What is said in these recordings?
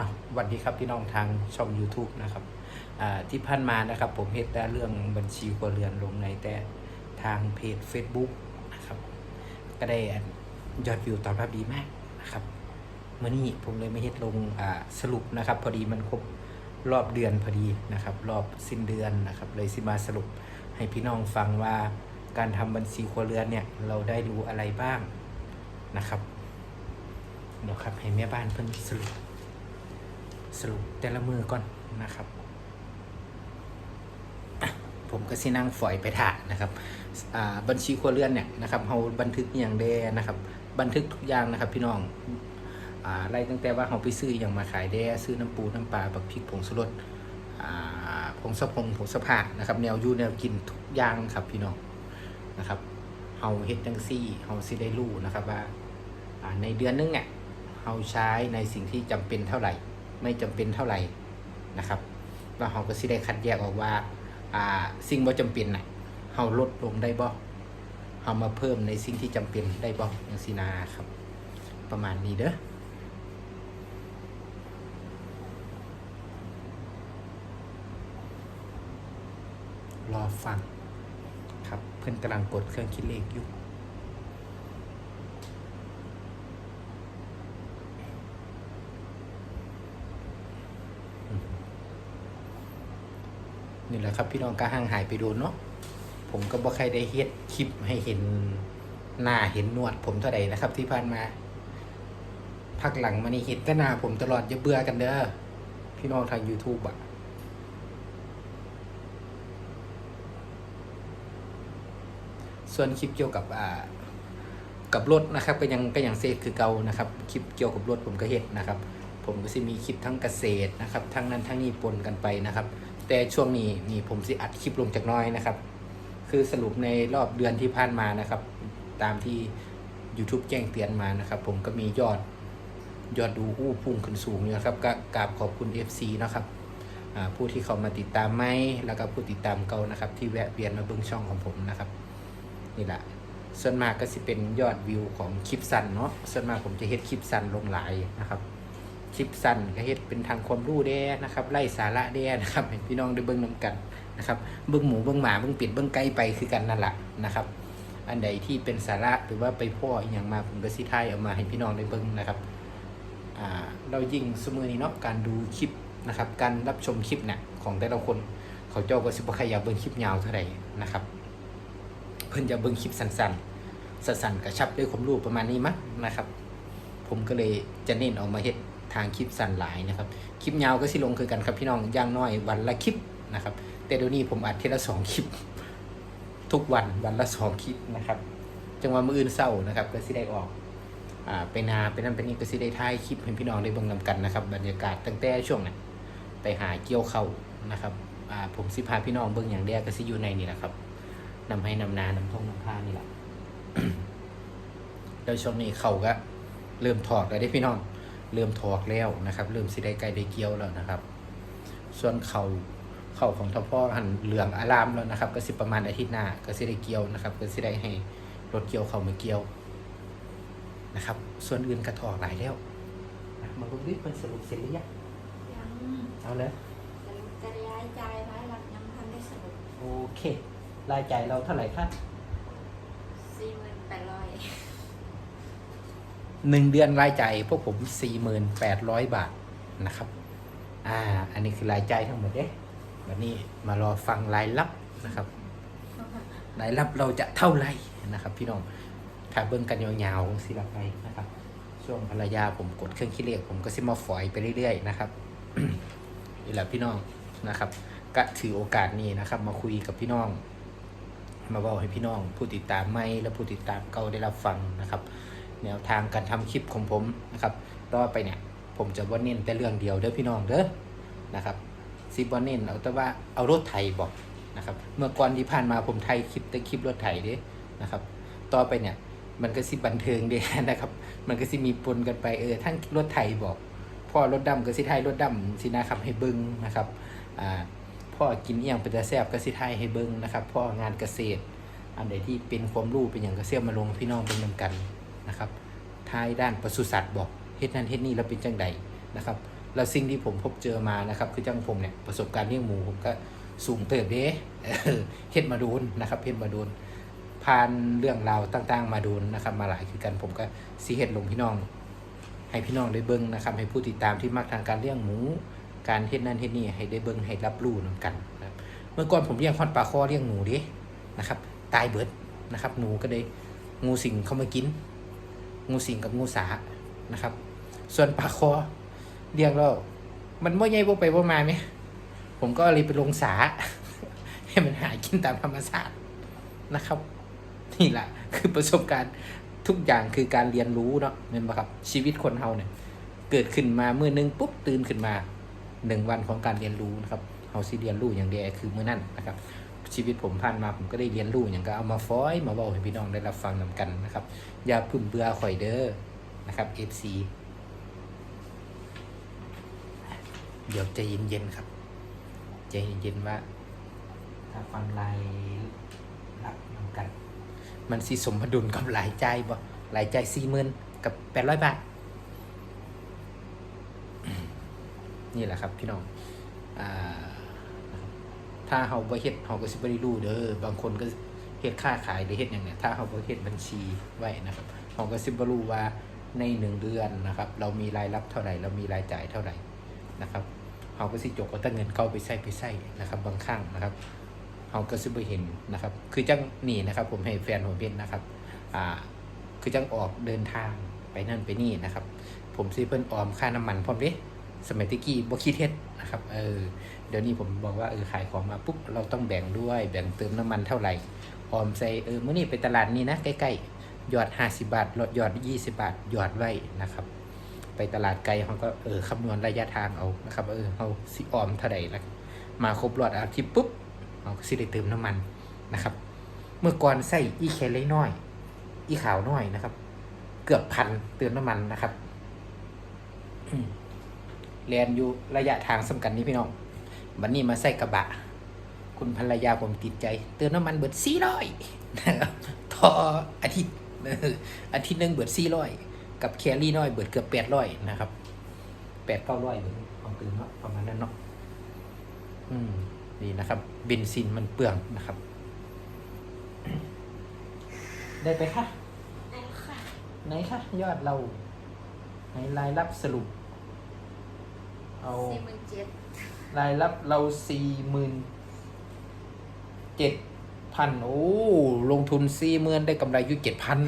อาวสวัสดีครับพี่น้องทางช่อง YouTube นะครับที่ผ่านมานะครับผมเฮ็ดแต่เรื่องบัญชีครัวเรือนลงในแต่ทางเพจ Facebook นะครับก็ได้ยอดวิวตอบรับดีมากนะครับเมื่อนี้ผมเลยไม่เฮ็ดลงสรุปนะครับ พอดีมันครบรอบเดือนพอดีนะครับ รอบสิ้นเดือนนะครับเลยสิมาสรุปให้พี่น้องฟังว่าการทำบัญชีครัวเรือนเนี่ยเราได้รู้อะไรบ้างนะครับเดี๋ยวครับให้แม่บ้านเพิ่นสรุป สรุปแต่ละมือก่อนนะครับ ผมก็สินั่งฝอยไปถ่านะครับบัญชีครัวเรือนเนี่ยนะครับเราบันทึกอย่างเดนะครับ บันทึกทุกอย่างนะครับพี่น้องอไล่ตั้งแต่ว่าเราไปซื้ออย่างมาขายแด้ซื้อน้ำปูน้ำปลาบักพริกผงสุรสอ่าผงสะพงผงสะพานะครับ แนวยูแนวกินทุกอย่างครับพี่น้องนะครับเฮาเฮ็ดจังซี่เฮาสิได้รู้นะครับว่าอ่าในเดือนนึงเนี่ยเฮาใช้ในสิ่งที่จำเป็นเท่าไหร่ ไม่จำเป็นเท่าไหร่นะครับแล้วเราก็สิได้คัดแยกออกว่าสิ่งบ่จำเป็นน่ะเฮาลดลงได้บ่เฮามาเพิ่มในสิ่งที่จำเป็นได้บ่จังซีนะครับ ประมาณนี้เด้อรอฟังครับ เพื่อนกำลังกดเครื่องคิดเลขอยู่ นี่แหละครับ พี่น้องก็ห่างหายไปโดนเนาะผมก็บ่ใครได้เฮ็ดคลิปให้เห็นหน้าเห็นหนวดผมเท่าใดนะครับ ที่ผ่านมาพักหลังมานี่เห็นแต่หน้าผมตลอดอย่าเบื่อกันเด้อพี่น้องทาง YouTube อะส่วนคลิปเกี่ยวกับอ่ากับรถนะครับ ก็ยังก็ยังเซฟคือเก่านะครับคลิปเกี่ยวกับรถผมก็เฮ็ดนะครับ ผมก็สิมีคลิปทั้งเกษตรนะครับ ทั้งนั้นทั้งนี้ปนกันไปนะครับ แต่ช่วงนี้นี่ผมสิอัดคลิปลงจากน้อยนะครับ คือสรุปในรอบเดือนที่ผ่านมานะครับ ตามที่ YouTube แจ้งเตือนมานะครับ ผมก็มียอดยอดดูผู้พุ่งขึ้นสูงอยู่นะครับก็กราบขอบคุณ FC นะครับผู้ที่เขามาติดตามไหมแล้วก็ผู้ติดตามเก่านะครับ ที่แวะเวียนมาเบิ่งช่องของผมนะครับนี่แหละส่วนมากก็สิเป็นยอดวิวของคลิปสั้นเนาะส่วนมากผมจะเฮ็ดคลิปสั้นลงหลายนะครับ คลิปสั้นก็เฮ็ดเป็นทางความรู้แด้นะครับไล่สาระแด้นะครับให้พี่น้องได้เบิ่งนํกันนะครับเบิ่งหมูเบิ่งหมาเบิ่งเป็ดเบิ่งไก่ไปคือกันนั่นแหละนะครับ อันใดที่เป็นสาระหรือว่าไปพ่ออย่างมาผมก็สิถ่ายเอามาให้พี่น้องได้เบิ่งนะครับอ่าเรายิ่งสมือนี้เนาะการดูคลิปนะครับการรับชมคลิปเนี่ยของแต่ละคนเขาเจ้าก็สิบ่ใครอยากเบิ่งคลิปยาวเท่าไหร่นะครับ เพิ่นจะเบิ่งคลิปสั้นๆสั้นๆกระชับด้วยความรู้ประมาณนี้มั้งนะครับ ผมก็เลยจะเน้นออกมาเฮ็ด ทางคลิปสั้นหลายนะครับ คลิปยาวก็สิลงคือกันครับพี่น้องอย่างน้อยวันละคลิปนะครับ แต่เดี๋ยวนี้ผมอัดทีละสองคลิป ทุกวันวันละสองคลิปนะครับจังหวะมืออื่นเศร้านะครับ ก็สิได้ออกอ่าไปนาไปนั่นไปนี่ก็สิได้ถ่ายคลิปให้พี่น้องได้เบิ่งนำกันนะครับ บรรยากาศตั้งแต่ช่วงนั้นไปหาเกี่ยวเข้านะครับอ่าผมสิพาพี่น้องเบิ่งอย่างแรกก็สิอยู่ในนี่แหละครับนำให้นำนานำท่องนำท่านี่แหละแล้วช่วงนี้เขาก็เริ่มถอดแล้วได้พี่น้อง เริ่มถอดแล้วนะครับ เริ่มสิได้ใกล้ได้เกี่ยวแล้วนะครับ ส่วนเขาเขาของท่อพ่อหันเหลืองอารามแล้วนะครับ ก็สิประมาณอาทิตย์หน้าก็สิได้เกี่ยวนะครับ ก็สิได้ให้รถเกี่ยวเขามาเกี่ยวนะครับ ส่วนอื่นก็ถอดหลายแล้วนะมาดูดิมันสรุปเสร็จหรือยังยังเอาเลยจะย้ายใจไว้หลักยังทันได้สรุปโอเครายจ่ายเราเท่าไหร่ครับ สี่หมื่นแปดร้อย หนึ่งเดือนรายจ่ายพวกผมสี่หมื่นแปดร้อยบาทนะครับ อ่า อันนี้คือรายจ่ายทั้งหมดเด้วันนี้มารอฟังรายรับนะครับ รายรับเราจะเท่าไหร่นะครับ พี่น้องถ้าเบิ่งกันยาวๆสิละไปนะครับ ช่วงภรรยาผมกดเครื่องคิดเลขผมก็สิมาฝอยไปเรื่อยๆนะครับนี่แหละพี่น้องนะครับ ก็ถือโอกาสนี้นะครับ มาคุยกับพี่น้อง มาบอกให้พี่น้อง ผู้ติดตามไม่และผู้ติดตามเก่าได้รับฟังนะครับ แนวทางการทำคลิปของผมนะครับต่อไปเนี่ยผมจะว่าเน้นแต่เรื่องเดียวเด้อพี่น้องเด้อนะครับซิบว่าเน้นเอาแต่ว่าเอารถไถบอกนะครับเมื่อก่อนที่ผ่านมาผมไทยคลิปแต่คลิปรถไถเด้นะครับต่อไปเนี่ยมันก็สิบันเทิงเด้นะครับ มันก็สิมีปนกันไปเออทั้งรถไถบอกพ่อรถดำก็สิไทยรถดำสินะครับให้เบิ้งนะครับอ่าพ่อกินเอียงเป็นตาแซบก็สิไทยให้เบิ้งนะครับพ่องานเกษตร อันใดที่เป็นความรู้เป็นอย่างเกษตรมาลงพี่น้องเป็นนำกัน นะครับทายด้านปศุสัตว์บอกเฮ็ดนั่นเฮ็ดนี่แล้วเป็นจังใดนะครับแล้วสิ่งที่ผมพบเจอมานะครับคือจังผมเนี่ยประสบการณ์เลี้ยงหมูผมก็สูงเติบเด้เฮ็ดมาโดูนนะครับเฮ็ดมาโดูนผ่านเรื่องราวต่างๆ มาโดูนนะครับ มาหลายคือกันผมก็สิเฮ็ดลงพี่น้อง ให้พี่น้องได้เบิ่งนะครับ ให้ผู้ติดตามที่มักทางการเลี้ยงหมู การเฮ็ดนั่นเฮ็ดนี่ให้ได้เบิ่งให้รับรู้นำกันนะครับเมื่อก่อนผมเลี้ยงฮอดปลาคอเลี้ยงหนูดินะครับ ตายเบิดนะครับ หนูก็ได้งูสิงเข้ามากิน งูสิงกับงูสานะครับ ส่วนปลาคอเลี้ยงแล้วมันไม่ใหญ่บ่ไปบ่มาไหมผมก็เลยไปลงสา ให้มันหากินตามธรรมชาตินะครับ นี่แหละคือประสบการณ์ทุกอย่างคือการเรียนรู้เนาะเห็นปะครับชีวิตคนเฮาเนี่ยเกิดขึ้นมาเมื่อนึงปุ๊บตื่นขึ้นมาหนึ่งวันของการเรียนรู้นะครับเฮาสิเรียนรู้อย่างเดียวคือเมื่อนั้นนะครับ ชีวิตผมผ่านมาผมก็ได้เรียนรู้อย่างก็เอามาฟ้อยมาบอกให้พี่น้องได้รับฟังนำกันนะครับ อย่าพึ่มเบื่อข่อยเด้อนะครับ FC เดี๋ยวใจเย็นๆครับใจเย็นๆว่า ถ้าฟังรายรับนำกัน มันสิสมดุลกับรายใจ่ายบ่รายใจสี่หมื่นกับแปดร้อยบาทนี่แหละครับพี่น้องอ่า ถ้าเฮาบ่เฮ็ดเฮาก็สิบ่ได้รู้เด้อบางคนก็เฮ็ดค้าขายหรือเฮ็ดหยังเนี่ยถ้าเฮาบ่เฮ็ดบัญชีไว้นะครับเฮาก็สิบ่รู้ว่าในหนึ่งเดือนนะครับ เรามีรายรับเท่าไหร่เรามีรายจ่ายเท่าไหร่นะครับเฮาก็สิจกเอาแต่เงินเก่าไปใช้ไปใช้นะครับบางครั้งนะครับเฮาก็สิบ่เห็นนะครับ คือจังนี่นะครับ ผมให้แฟนผมเห็นนะครับอ่าคือจังออกเดินทางไปนั่นไปนี่นะครับ ผมสิเพิ่นออมค่าน้ำมันพร้อมเด้ สมัยตะกี้บ่คิดเฮ็ดนะครับเออเดี๋ยวนี้ผมบอกว่าเออขายของมาปุ๊บเราต้องแบ่งด้วยแบ่งเติมน้ำมันเท่าไหร่ออมใส่เออเมื่อนี้ไปตลาดนี้นะใกล้ๆหยอดห้าสิบาทลดหยอดยี่สิบาทหยอดไว้นะครับ ไปตลาดไกลเขาก็เออคำนวณระยะทางเอานะครับเออเขาสิออมเท่าไหร่แล้วมาครบรอดอาทิตย์ปุ๊บเขาสิได้เติมน้ำมันนะครับ เมื่อก่อนใส่อีแคลเล็กน้อย อีขาวน้อยนะครับ เกือบพันเติมน้ำมันนะครับ อืมเรียนอยู่ระยะทางสำคัญนี้พี่น้องวันนี้มาใส่กระบะ คุณภรรยาผมติดใจ เติมน้ำมันเบิดสี่ร้อยนะครับต่ออาทิตย์เอออาทิตย์หนึ่งเบิดสี่ร้อยกับแครี่น้อยเบิดเกือบแปดร้อยนะครับแปดเก้าร้อยเบิดของตื่นเนาะประมาณนั้นเนาะอืมนี่นะครับเบนซินมันเปลืองนะครับ ได้ไปค่ะเอาค่ะไหนคะยอดเราไหนรายรับสรุป เอาสี่หมื่นเจ็ดรายรับเราสี่หมื่นเจ็ดพันโอ้ลงทุนสี่หมื่นได้กำไรอยู่เจ็ดพัน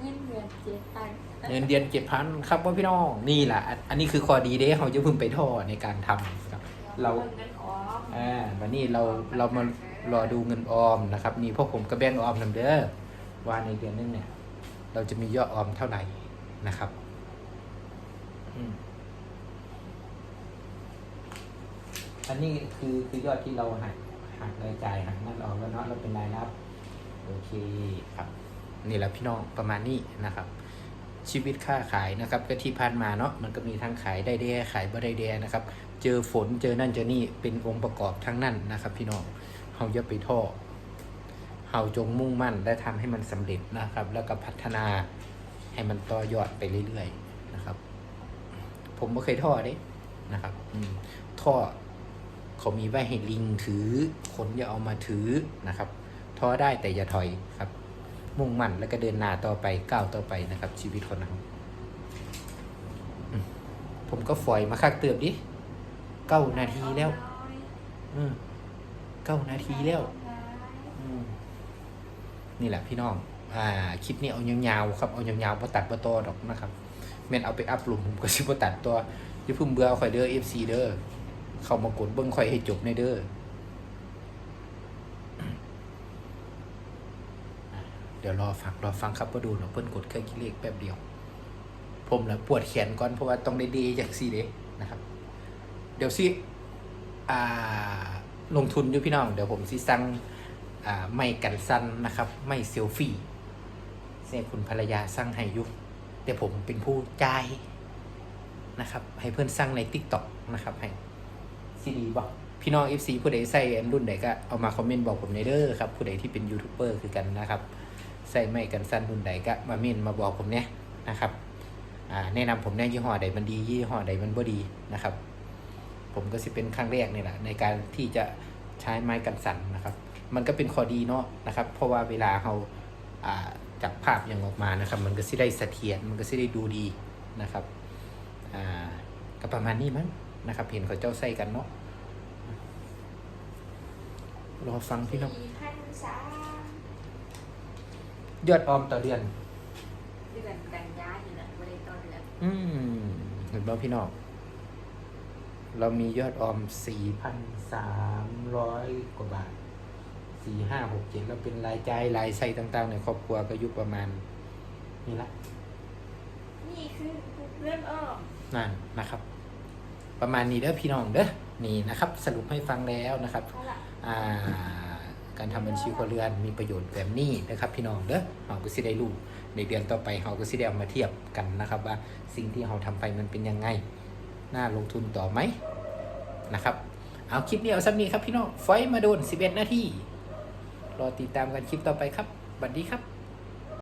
เงินเดือนเจ็ดตังค์เงินเดือนเจ็ดพันครับว่าพี่น้องนี่แหละอันอันนี้คือข้อดีเด้เขาจะพึ่งไปท่อในการทำครับ เราเงินออมอ่าวันนี้เราเรามารอดูเงินออมนะครับ นี่พวกผมก็แบ่งออมนำเด้อว่าในเดือนนึงเนี่ย เราจะมียอดออมเท่าไหร่นะครับ อืม อันนี้คือคือยอดที่เราหักหักรายจ่ายหักนั่นออกแล้วเนาะเราเป็นรายรับโอเคครับ นี่แหละพี่น้องประมาณนี้นะครับ ชีวิตค้าขายนะครับ ก็ที่ผ่านมาเนาะมันก็มีทั้งขายได้แด่ขายบ่ได้แด่นะครับ เจอฝนเจอนั่นเจอนี่เป็นองค์ประกอบทั้งนั้นนะครับ พี่น้องเฮาอย่าไปท้อเฮาจงมุ่งมั่นและทำให้มันสำเร็จนะครับ แล้วก็พัฒนาให้มันต่อยอดไปเรื่อยๆนะครับ ผมไม่เคยท้อเด้นะครับอืมท้อ เขามีไว้ให้ลิงถือคนอย่าเอามาถือนะครับท้อได้แต่อย่าถอยครับ มุ่งมั่นแล้วก็เดินหน้าต่อไปก้าวต่อไปนะครับ ชีวิตคนเราอืมผมก็ฝอยมาคักเติบดิเก้านาทีแล้วเก้านาทีแล้วนี่แหละพี่น้อง อ่า คลิปนี้เอายาวๆครับ เอายาวๆบ่ตัดบ่ต่อดอกนะครับแม่นเอาไปอัพลงผมก็สิบตัดตัวอย่เพิ่งเบื่อข่อยเด้อ FC เด้อ เข้ามากดเบิ่งข่อยให้จบในเด้อเดี๋ยวรอฟังรอฟังครับว่าดูเนาะเพิ่นกดเครื่องคิดเลขแป๊บเดียว ผมนะปวดแขนก่อนเพราะว่าต้องได้ดีจากซีเด้นะครับ เดี๋ยวสิอ่าลงทุนอยู่พี่น้อง เดี๋ยวผมสิสั่งอ่าไม่กันสั้นนะครับ ไม่เซลฟี่เสียคุณภรรยาสั่งให้ยุแต่ผมเป็นผู้จ่ายนะครับ ให้เพื่อนสั่งใน t ิ k t o k นะครับให้ ซีดีบอกพี่น้อง FC ผู้ใดใส่อันรุ่นใดก็เอามาคอมเมนต์บอกผมในเด้อครับผู้ใดที่เป็นยูทูบเบอร์คือกันนะครับใส่ไม่กันสั้นรุ่นใดก็มาเมนต์มาบอกผมเนี่ยนะครับอ่าแนะนำผมแน่ยี่ห้อใดมันดี ยี่ห้อใดมันบ่ดีนะครับ ผมก็สิเป็นครั้งแรกนี่แหละในการที่จะใช้ไม้กันสั่นนะครับ มันก็เป็นข้อดีเนาะนะครับ เพราะว่าเวลาเราจับภาพอย่างออกมานะครับ มันก็สิได้เสถียรมันก็สิได้ดูดีนะครับก็ประมาณนี้มั้งนะครับ เห็นเขาเจ้าใส่กันเนาะ รอฟังพี่น้องสี่พันสามยอดออมต่อเดือน เดือนกันยาอยู่นะบริตอเดือนอืมเห็นบ่พี่น้อง เรามียอดออมสี่พันสามร้อยกว่าบาทสี่ห้าหกเจ็ดแล้วเป็นรายจ่ายรายใช้ต่างๆ ในครอบครัวก็อยู่ประมาณ นี่ละนี่คือเรื่องอ้อม นั่นนะครับ ประมาณนี้เด้อพี่น้องเด้อ นี่นะครับสรุปให้ฟังแล้วนะครับการทำบัญชีครัวเรือนมีประโยชน์แบบนี้นะครับพี่น้องเด้อเราก็สิได้รู้ในเดือนต่อไปเราก็สิได้เอามาเทียบกันนะครับว่าสิ่งที่เราทำไปมันเป็นยังไง น่าลงทุนต่อไหมนะครับ เอาคลิปนี้เอาสักนี้ครับพี่น้องไฟมาโดน 11 นาทีรอติดตามกันคลิปต่อไปครับสวัสดีครับ